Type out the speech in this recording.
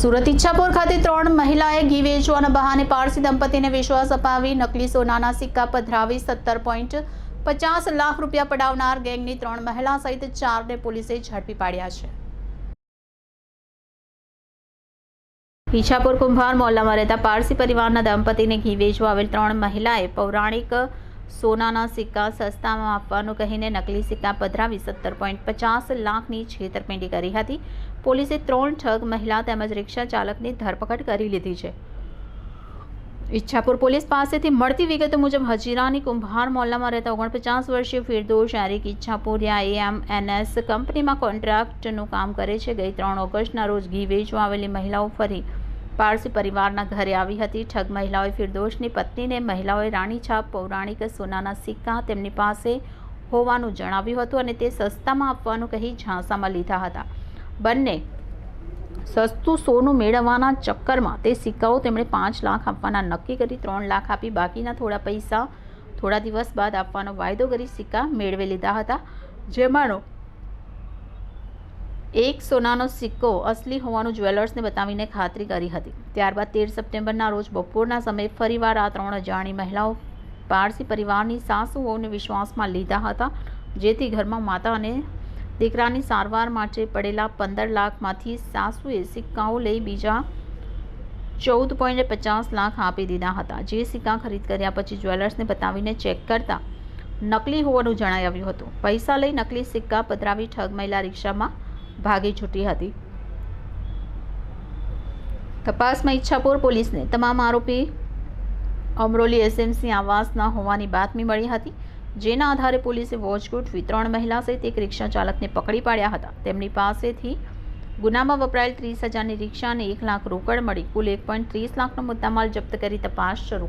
સુરત ઈચ્છાપુર ખાતે ત્રણ મહિલાએ ઘી વેચવાના બહાને પારસી દંપતીને વિશ્વાસ અપાવી નકલી સોનાના સિક્કા પધરાવી સત્તર પોઈન્ટ પચાસ લાખ રૂપિયા પડાવનાર ગેંગની ત્રણ મહિલા સહિત ચારને પોલીસે ઝડપી પાડ્યા છે. ઈચ્છાપુર કુંભાર મોહલ્લામાં રહેતા પારસી પરિવારના દંપતીને ઘી વેચવા આવેલ ત્રણ મહિલાએ પૌરાણિક સોનાના સિક્કા સસ્તામાં આપવાનું કહીને નકલી સિક્કા પધરાવી સત્તર પોઈન્ટ પચાસ લાખની છેતરપિંડી કરી હતી. પોલીસે ત્રણ ઠગ મહિલા તેમજ રિક્ષા ચાલકની ધરપકડ કરી લીધી છે. ઈચ્છાપુર પોલીસ પાસેથી મળતી વિગતો મુજબ હજીરાની કુંભાર મોલ્લામાં રહેતા ઓગણપચાસ વર્ષીય ફિરદોશ આરિક ઈચ્છાપુરિયા એએમએનએસ કંપનીમાં કોન્ટ્રાક્ટનું કામ કરે છે. ગઈ ત્રણ ઓગસ્ટના રોજ ઘી વેચવા આવેલી મહિલાઓ ફરી પારસી પરિવારના ઘરે આવી હતી. ઠગ મહિલાઓએ ફિરદોશની પત્નીને મહિલાઓએ રાણીછાપ પૌરાણિક સોનાના સિક્કા તેમની પાસે હોવાનું જણાવ્યું હતું અને તે સસ્તામાં આપવાનું કહી ઝાંસામાં લીધા હતા. બંને સસ્તું સોનું મેળવવાના ચક્કરમાં તે સિક્કાઓ તેમણે પાંચ લાખ આપવાના નક્કી કરી ત્રણ લાખ આપી બાકીના થોડા પૈસા થોડા દિવસ બાદ આપવાનો વાયદો કરી સિક્કા મેળવી લીધા હતા. જેમાંનો એક સોનાનો સિક્કો અસલી હોવાનું જ્વેલર્સને બતાવીને ખાતરી કરી હતી. ત્યારબાદ તેર સપ્ટેમ્બરના રોજ બપોરના સમયે ફરીવાર આ ત્રણ અજાણી મહિલાઓ પારસી પરિવારની સાસુઓને વિશ્વાસમાં લીધા હતા, જેથી ઘરમાં માતા અને દીકરાની સારવાર માટે પડેલા પંદર લાખમાંથી સાસુએ સિક્કાઓ લઈ બીજા ચૌદ પોઈન્ટ પચાસ લાખ આપી દીધા હતા. જે સિક્કા ખરીદ કર્યા પછી જ્વેલર્સને બતાવીને ચેક કરતા નકલી હોવાનું જણાઈ આવ્યું હતું. પૈસા લઈ નકલી સિક્કા પધરાવી ઠગ મહિલા રિક્ષામાં ભાગી છૂટી હતી. તપાસમાં ઈચ્છાપુર પોલીસને તમામ આરોપી અમરોલી એસએમસી આવાસના હોવાની બાતમી મળી હતી, જેના આધારે પોલીસે વોચ ગોઠવી ત્રણ મહિલા સહિત એક રિક્ષા ચાલકને પકડી પાડ્યા હતા. તેમની પાસેથી ગુનામાં વપરાયેલ ત્રીસ હજારની રિક્ષા અને એક લાખ રોકડ મળી, કુલ એક પોઈન્ટ ત્રીસ લાખનો મુદ્દામાલ જપ્ત કરી તપાસ શરૂ કરી.